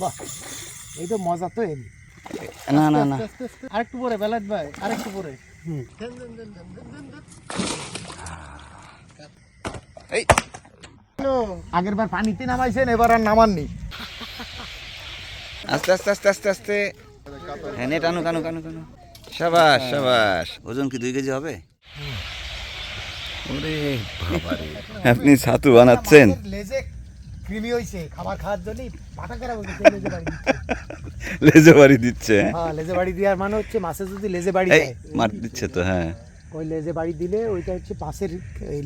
বাহ এই তো মজা তো এর না না না। আরেকটু পরে বেলাট ভাই আরেকটু পরে। এই। আগের বার পানিতে নামাইছেন এবার আর নামাননি। আস্তে আস্তে আস্তে আস্তে আস্তে। হ্যাঁ নে টানো টানো টানো টানো। সাবাস সাবাস। ওজন কি দুই কেজি হবে? ওরে আপনি ছাতু বানাচ্ছেন। লেজে কৃমি হইছে খাবার খাওয়ার জন্য মাথা খারাপ হয়েছে লেজে বাড়ি দিচ্ছে। লেজে বাড়ি দিচ্ছে হ্যাঁ? হ্যাঁ লেজে বাড়ি দেওয়ার মানে হচ্ছে মাছে যদি লেজে বাড়ি দেয় মার দিচ্ছে তো হ্যাঁ। ওই লেজে বাড়ি দিলে ওইটা হচ্ছে পাশের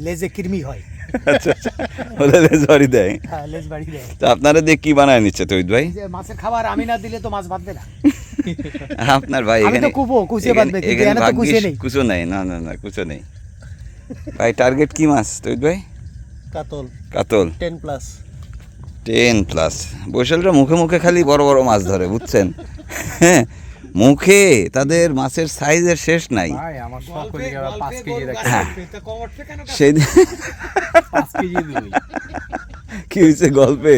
লেজে কৃমি হয়। আচ্ছা আচ্ছা লেজ বাড়ি দেয়? হ্যাঁ লেজ বাড়ি দেয়। তো আপনারা দিয়ে কি বানায় নিচ্ছে তৈদ ভাই? মাছের খাবার আমি না দিলে তো মাছ বাঁধবে না। আপনার ভাই এখানে তো কুবো, কুচে বাঁধবে, কিন্তু এখানে তো কুচে নেই। কুচো নেই না না না কুচো নেই। ভাই টার্গেট কি মাছ তৈদ ভাই? কাতল। কাতল। Ten plus ten plus. বৈশালরা মুখে মুখে খালি বড় বড় মাছ ধরে বুঝছেন? হ্যাঁ মুখে তাদের মাছের সাইজের শেষ নাই। কি হয়েছে গল্পে?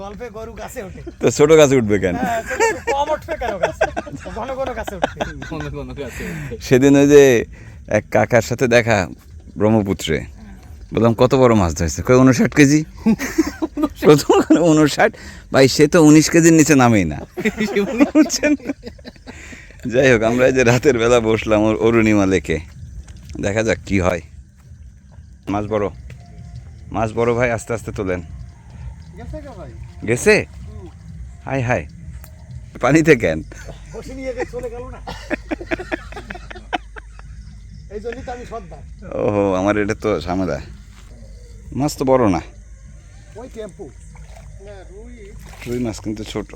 গল্পে গরু গাছে ওঠে। তো ছোট গাছে উঠবে কেন? হ্যাঁ, কম উঠবে কেন ঘন ঘন গাছে উঠবে। কোনো কোনো কাছে সেদিন ওই যে এক কাকার সাথে দেখা ব্রহ্মপুত্রে। বললাম কত বড় মাছ ধরেছে? কই উনষাট কেজি। প্রথম উনষাট? ভাই সে তো উনিশ কেজির নিচে নামেই না। বুঝছেন? যাই হোক আমরা এই যে রাতের বেলা বসলাম ওর অরুণিমা লেকে। দেখা যাক কি হয়। মাছ বড়। মাছ বড় ভাই আস্তে আস্তে তোলেন। গেছে হাই হাই। পানিতে কেন? চলে গেল না? এই জন্যই তো আমি সদ্দা ওহো আমার এটা তো ঝামেলা। মাছ তো বড় না। ওই টেম্পু। না রুই রুই মাছ কিন্তু ছোট।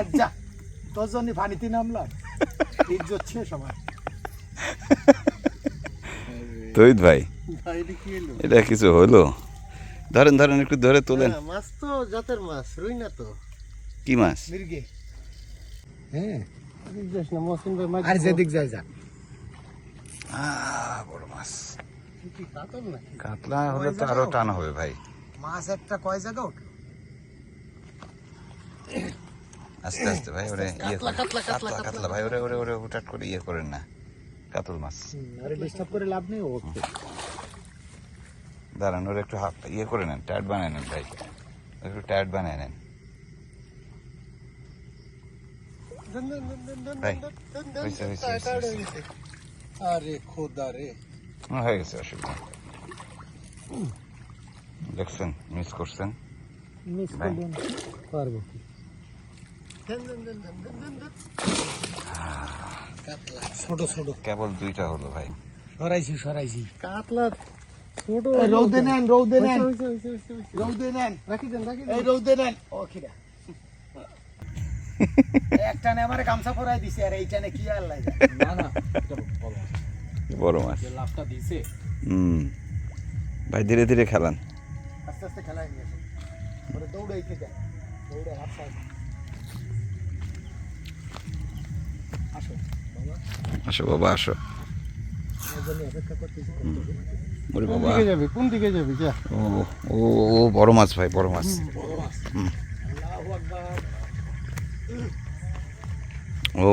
আচ্ছা তোর জন্য পানিতে নামলাম। ইজ্জত শেষ আমার তৈত ভাই এটা কিছু হলো? ধরেন ধরেন একটু ধরে তোলেন। মাছ তো জাতের মাছ রুই না তো। কি মাছ? মির্গে। হ্যাঁ। আর যেদিক যায় যা। বড় মাছ। কি কাতল কাতলা হলে তো আরও টান হবে ভাই। মাছ একটা কয় জায়গা আস্তে আস্তে ভাই ওরে ইয়ে করেন। কাতলা কাতলা ভাই ওরে ওরে ওরে হুটাট করে ইয়ে করেন না। কাতল মাছ। আরে ডিস্টার্ব করে লাভ নেই ও দাঁড়ান ওরে একটু হাফ ইয়ে করে নেন টায়ার্ড বানায় নেন ভাই। একটু টায়ার্ড বানায় নেন ভাই হয়েছে হয়েছে হয়েছে, হয়েছে আরে খোদা রে। হয়ে গেছে অসুবিধা। দেখছেন মিস করছেন? মিস ভাই। পারব কি? ছোট ছোট। কেবল দুইটা হলো ভাই। সরাইছি সরাইছি। কাতলা ছোট। রৌদে নেন রৌদে নেন। রৌদে নেন রাখি দেন রাখি দেন। রৌদে নেন। ও খিরা একটানে আমারে গামছা পরাই দিছে আর এইটানে কি আর লাগে? না না এটা বড় মাছ। লাভটা দিছে। হুম। ভাই ধীরে ধীরে খেলান। আস্তে আস্তে নিয়ে দৌড়াইতে দেন দৌড়ে হাত সাইড আসো বাবা। আসো বাবা আসো। কোন দিকে যাবি? কোন দিকে যাবি? যা। ও ও বড় মাছ ভাই বড় মাছ। আল্লাহু আকবার। ও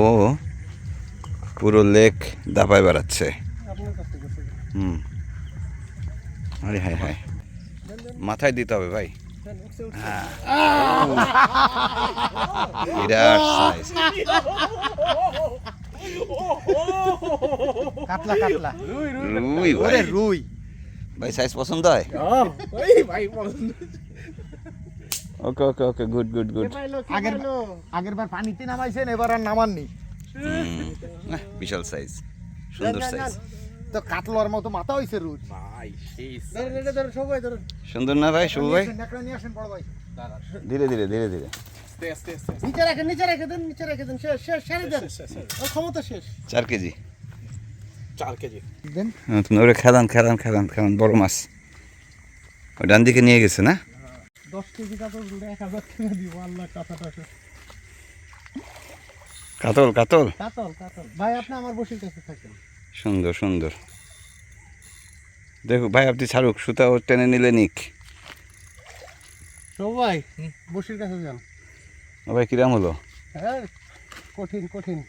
পুরো লেক দাপায় বেড়াচ্ছে। আপনার কাছে গেছে হুম। আরে হায় হায়। মাথায় দিতে হবে ভাই। হ্যাঁ। বিরাট সাইজ কাতলা কাতলা। রুই ভাই রুই। ভাই সাইজ পছন্দ হয়? ভাই পছন্দ okay okay okay good good good আগের আগের বার পানিতে নামাইছেন এবার আর নামাননি। বিশাল সাইজ সুন্দর সাইজ তো কাতলার মতো মাথা হইছে রুই ভাই সেই ধরে ধরে ধরে সবাই ধরে সুন্দর না ভাই শুভ ভাই? ধীরে ধীরে ধীরে ধীরে। নিচে রেখে নিচে রেখে দেন নিচে রেখে দেন। শেষ শেষ সারি দেন। ওর ক্ষমতা শেষ। চার কেজি। চার কেজি। দেন। হ্যাঁ, তুমি ওরে খেলান খেলান খেলান খেলান বড় মাছ। ওই ডান দিকে নিয়ে গেছে না? দশ কেজি কাতল এক হাজার টাকা দিব আল্লাহ কাঁথাটা কাতল কাতল? কাতল কাতল। ভাই আপনি আমার বসির কাছে থাকেন। সুন্দর সুন্দর। দেখো ভাই আপনি ছাড়ুক সুতা ও টেনে নিলে নিক। সবাই বসির কাছে যান। ভাই কিরাম হলো? হ্যাঁ কঠিন কঠিন।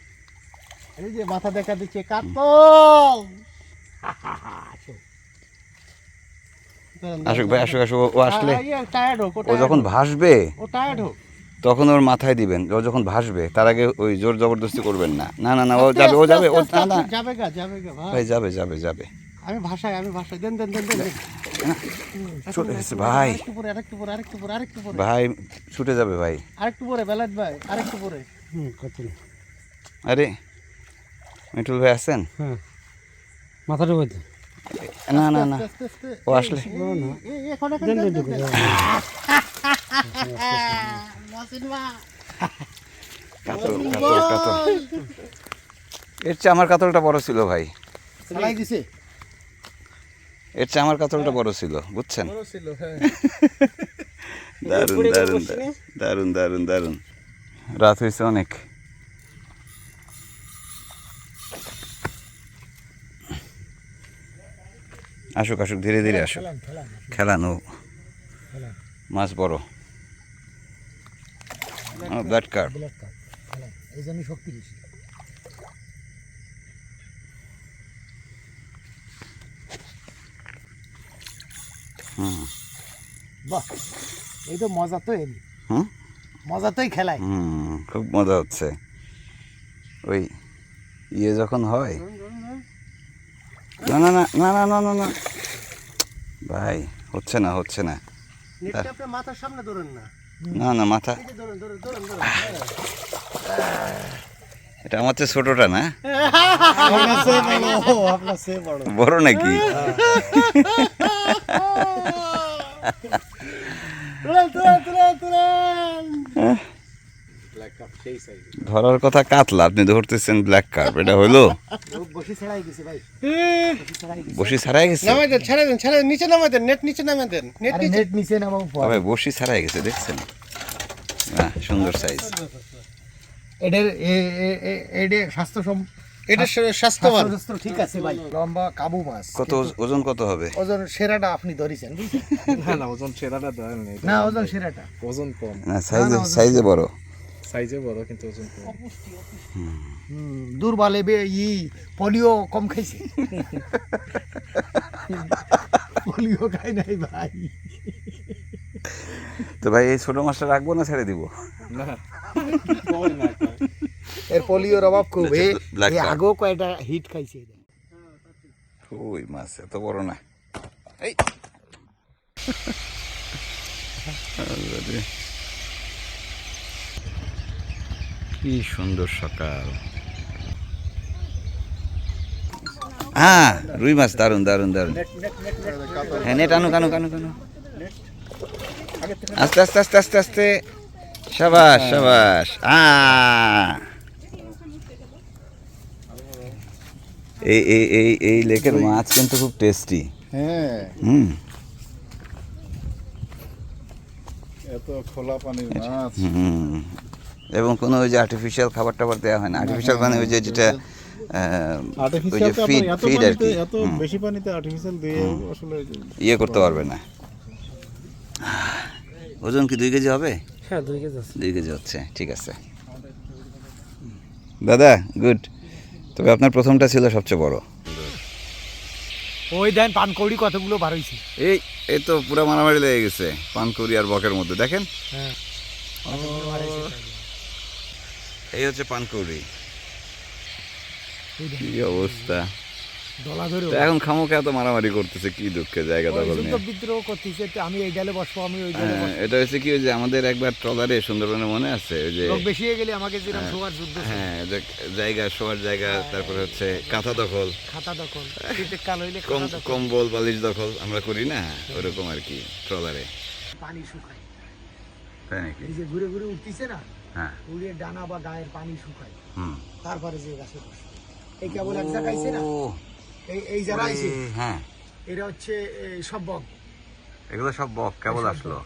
এই যে মাথা দেখা দিচ্ছে কাতল! আসুক ভাই আসুক আসুক ও- আসলে ও যখন ভাসবে ও টায়ার্ড হোক। তখন ওর মাথায় দিবেন ও যখন ভাসবে তার আগে ওই জোর জবরদস্তি করবেন না। না না না ও যাবে ও যাবে ও না না। যাবে গা যাবে গা ভাই। ভাই যাবে যাবে যাবে। আমি ভাষায় আমি ভাষায় দেন দেন দেন দেন। চলে এসেছে ভাই আরেকটু পরে আরেকটু পরে আরেকটু পরে আরেকটু পরে। ভাই ছুটে যাবে ভাই। আরেকটু পরে বেলাত ভাই আরেকটু পরে। হুম কত আরে মিঠুল ভাই আছেন? হ্যাঁ। মাথাটা বইতে না না না। ও আসলে। এর চেয়ে আমার কাতলটা বড় ছিল ভাই। এর চেয়ে আমার কাতলটা বড় ছিল, বুঝছেন? দারুণ দারুণ দারুণ দারুণ দারুণ রাত হয়েছে অনেক। আসুক আসুক ধীরে ধীরে আসুক। খেলানো মাছ বড়। ব্লাড কার্ড এই জন্য শক্তি বেশি হুম। বাহ এই তো মজা তো এলি হুম? মজাতেই খেলায়। হুম খুব মজা হচ্ছে। ওই ইয়ে যখন হয় না না না না না না না না। ভাই হচ্ছে না হচ্ছে না। মাথার সামনে ধরেন না। না না মাথা। এটা আমার চেয়ে ছোটটা না? বড় নাকি? তুলেন তুলেন তুলেন তুলেন ব্ল্যাক কাপ সেই সাইজ ধরার কথা কাতলা আপনি ধরতেছেন ব্ল্যাক কার্প এটা হলো বসি ছাড়াই গেছে ভাই। বসি ছাড়াই ছাড়াই নামাই দেন ছেড়ে দেন ছেড়ে নিচে নামাই দেন নেট নিচে নামাই দেন নেট নিচে। নেট নিচে নামাও তবে বসি ছাড়াই গেছে দেখছেন? না সুন্দর সাইজ এদের এ- এ- এ- এদের স্বাস্থ্য সম এটা স্বাস্থ্যবান। ঠিক আছে ভাই লম্বা কাবু মাছ। কত ওজন কত হবে? ওজন সেরাটা আপনি ধরেছেন না না ওজন সেরাটা দেয় না না ওজন সেরাটা। ওজন কম। না সাইজে সাইজে বড়। সাইজে বড় কিন্তু ওজন কম। হুম, দুর্বলে বে ই পোলিও কম খাইছে। পোলিও খাই নাই ভাই। তো ভাই এই ছোট মাছটা রাখব না ছেড়ে দিব? না। এর পোলিওর অভাব খুব। এ. আগেও কয়টা হিট খাইছে এটা। ওই মাছ এত বড় না। এই আল্লাহ রে। কি সুন্দর সকাল। হ্যাঁ রুই মাছ দারুণ দারুণ দারুণ হ্যাঁ নেট আনুক আনুক আনুক আনুক আস্তে আস্তে আস্তে আস্তে আস্তে। সাবাস সাবাস। আ এই এই এই এই লেকের মাছ কিন্তু খুব টেস্টি হ্যাঁ। হুম। এত খোলা পানির মাছ। হুম। এবং কোনো ওই যে আর্টিফিশিয়াল খাবার টাবার দেওয়া হয় না। আর্টিফিশিয়াল মানে ওই যে যেটা ফিড এত আর কি। বেশি পানিতে আর্টিফিশিয়াল দিয়ে আসলে ইয়ে করতে পারবে না। ওজন কি দুই কেজি হবে? হ্যাঁ দুই কেজি দুই কেজি হচ্ছে ঠিক আছে। দাদা গুড তবে আপনার প্রথমটা ছিল সবচেয়ে বড়। ওই দেন পানকৌড়ি কতগুলো বার হইছে? এই এই তো পুরো মারামারি লেগে গেছে পানকৌড়ি আর বকের মধ্যে। দেখেন। হ্যাঁ। এই হচ্ছে পানকুড়ি। কি অবস্থা? দলা ধরে তো এখন খামোকে এত মারামারি করতেছে কি দুঃখে জায়গা দখল নিয়ে। বিদ্রোহ করতেছে আমি এই ডালে বসবো আমি ওই ডালে হ্যাঁ, এটা হচ্ছে কি ওই যে আমাদের একবার ট্রলারে সুন্দরবনে মনে আছে ওই যে লোক বেশি হয়ে গেলে আমাকে যেরকম যুদ্ধ হ্যাঁ জায়গা শোয়ার জায়গা তারপরে হচ্ছে কাঁথা দখল। খাতা দখল শীতের কাল হইলে কম খাতা দখল। কম্বল বালিশ দখল আমরা করি না ওরকম আর কি ট্রলারে। পানি শুকায়। তাই নাকি? এই যে ঘুরে ঘুরে উঠতিছে না হ্যাঁ। উড়িয়ে ডানা বা গায়ের পানি শুকায়। হুম। তারপরে যে গাছে বসে। এই কেবল এক জায়গায় না? ও, এই এই যারা আইছে হ্যাঁ। এটা হচ্ছে সব বক। এগুলো সব বক কেবল আসলো।